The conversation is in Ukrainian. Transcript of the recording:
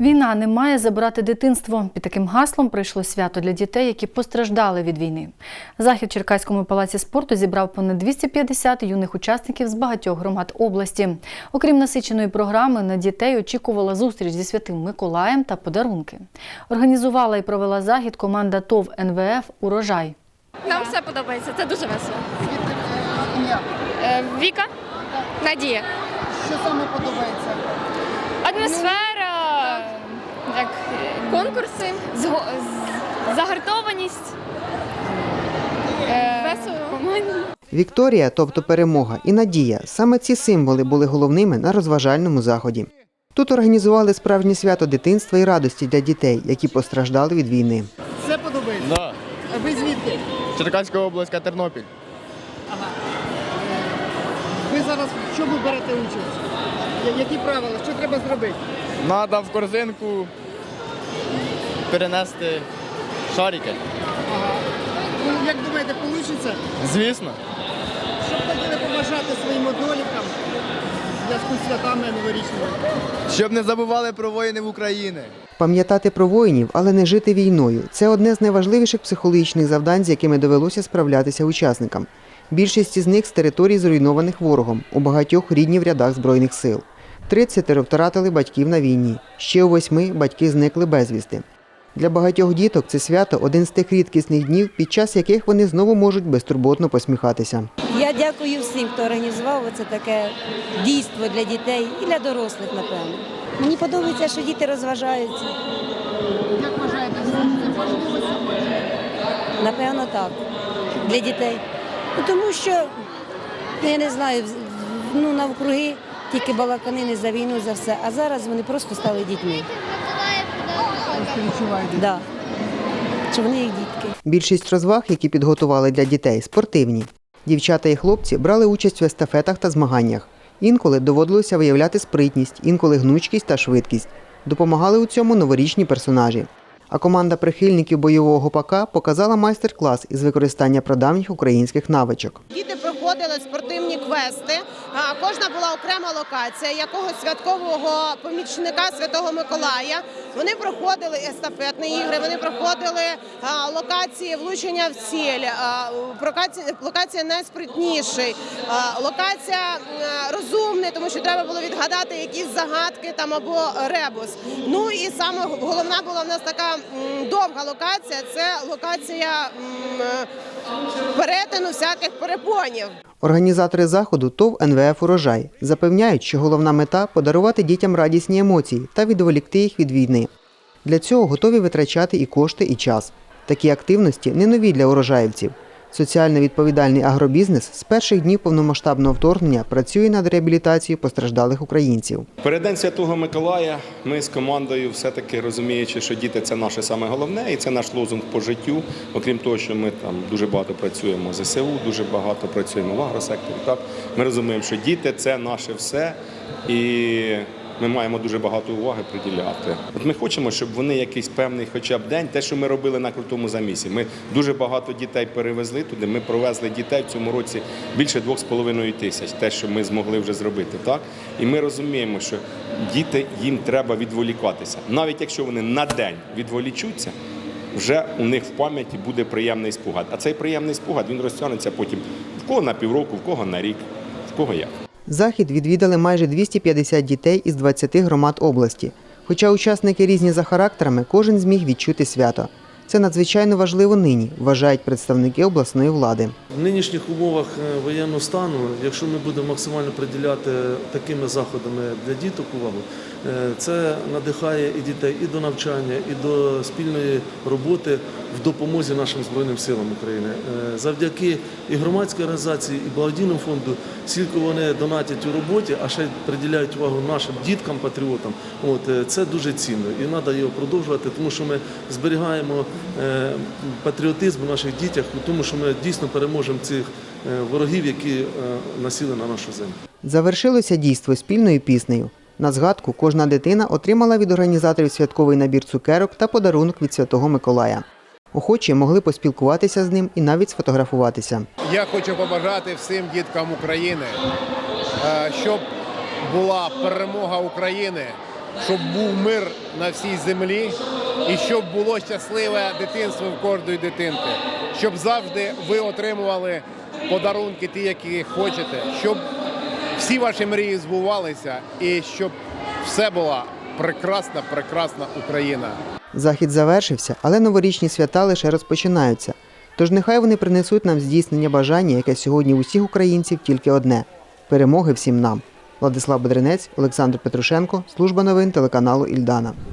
Війна не має забирати дитинство. Під таким гаслом пройшло свято для дітей, які постраждали від війни. Захід в Черкаському палаці спорту зібрав понад 250 юних учасників з багатьох громад області. Окрім насиченої програми, на дітей очікувала зустріч зі святим Миколаєм та подарунки. Організувала і провела захід команда ТОВ НВФ Урожай. Нам все подобається, це дуже весело. Е, Віка, Надія. Що саме подобається? Атмосфера, конкурси, зго- з- загартованість. Весело. Вікторія, тобто перемога, і надія саме ці символи були головними на розважальному заході. Тут організували справжнє свято дитинства і радості для дітей, які постраждали від війни. Все подобається? Да. А ви звідки? Черкаська область, Тернопіль. Ви зараз в чому берете участь? Я- Які правила? Що треба зробити? Надо в корзинку перенести шарики. Ну, як думаєте, вийде? Звісно. Що б хотіли побажати своїм одноліткам в зв'язку з святами новорічними? Щоб не забували про воїнів України. Пам'ятати про воїнів, але не жити війною це одне з найважливіших психологічних завдань, з якими довелося справлятися учасникам. Більшість із них з територій, зруйнованих ворогом, у багатьох рідні в рядах Збройних сил. Тридцятеро втратили батьків на війні. Ще у восьми батьки зникли безвісти. Для багатьох діток це свято один з тих рідкісних днів, під час яких вони знову можуть безтурботно посміхатися. Я дякую всім, хто організував це таке дійство для дітей і для дорослих, напевно. Мені подобається, що діти розважаються. Як вважаєте, це важливо саме? Напевно, так. Для дітей. Ну, тому що, ну, я не знаю, ну, навкруги тільки балаканини за війну, за все. А зараз вони просто стали дітьми. Да. Що вони їх дітки. Більшість розваг, які підготували для дітей, спортивні. Дівчата і хлопці брали участь в естафетах та змаганнях. Інколи доводилося виявляти спритність, інколи гнучкість та швидкість. Допомагали у цьому новорічні персонажі. А команда прихильників бойового гопака показала майстер-клас із використання прадавніх українських навичок. Діти проходили спортивні квести. А, Кожна була окрема локація якогось святкового помічника Святого Миколая. Вони проходили естафетні ігри, вони проходили локації влучення в ціль, локація, найспритніший, локація розумний, тому що треба було відгадати якісь загадки там або ребус. Ну і саме головна була в нас така довга локація. Це локація перетину всяких перепонів. Організатори заходу ТОВ НВФ Урожай запевняють, що головна мета подарувати дітям радісні емоції та відволікти їх від війни. Для цього готові витрачати і кошти, і час. Такі активності не нові для урожаївців. Соціально відповідальний агробізнес з перших днів повномасштабного вторгнення працює над реабілітацією постраждалих українців. Переддень Святого Миколая ми з командою все-таки розуміючи, що діти це наше саме головне, і це наш лозунг по життю. Окрім того, що ми там дуже багато працюємо з ЗСУ, дуже багато працюємо в агросекторі. Так ми розуміємо, що діти це наше все, і ми маємо дуже багато уваги приділяти. От ми хочемо, щоб вони якийсь певний, хоча б день, те, що ми робили на крутому замісі. Ми дуже багато дітей перевезли туди. Ми провезли дітей в цьому році більше 2,5 тисяч, те, що ми змогли вже зробити. Так і ми розуміємо, що діти їм треба відволікатися, навіть якщо вони на день відволічуться. Вже у них в пам'яті буде приємний спогад. А цей приємний спогад він розтягнеться потім в кого на півроку, в кого на рік, в кого як. Захід відвідали майже 250 дітей із 20 громад області. Хоча учасники різні за характерами, кожен зміг відчути свято. Це надзвичайно важливо нині, вважають представники обласної влади. В нинішніх умовах е, воєнного стану, якщо ми будемо максимально приділяти такими заходами для діток увагу, це надихає і дітей і до навчання, і до спільної роботи в допомозі нашим Збройним силам України. Е, Завдяки і громадській організації, і благодійному фонду, скільки вони донатять у роботі, а ще й приділяють увагу нашим діткам, патріотам. От е, це дуже цінно і треба його продовжувати, тому що ми зберігаємо е, патріотизм у наших дітях, тому що ми дійсно переможемо цих е, ворогів, які е, насіли на нашу землю. Завершилося дійство спільною піснею. На згадку кожна дитина отримала від організаторів святковий набір цукерок та подарунок від Святого Миколая. Охочі могли поспілкуватися з ним і навіть сфотографуватися. Я хочу побажати всім діткам України, е, щоб була перемога України щоб був мир на всій землі і щоб було щасливе дитинство в кожної дитинки, щоб завжди ви отримували подарунки, ті, які хочете, щоб всі ваші мрії збувалися і щоб все була прекрасна, прекрасна Україна. Захід завершився, але новорічні свята лише розпочинаються. Тож нехай вони принесуть нам здійснення бажання, яке сьогодні у всіх українців тільки одне перемоги всім нам. Владислав Бедренець, Олександр Петрушенко, служба новин телеканалу Ільдана.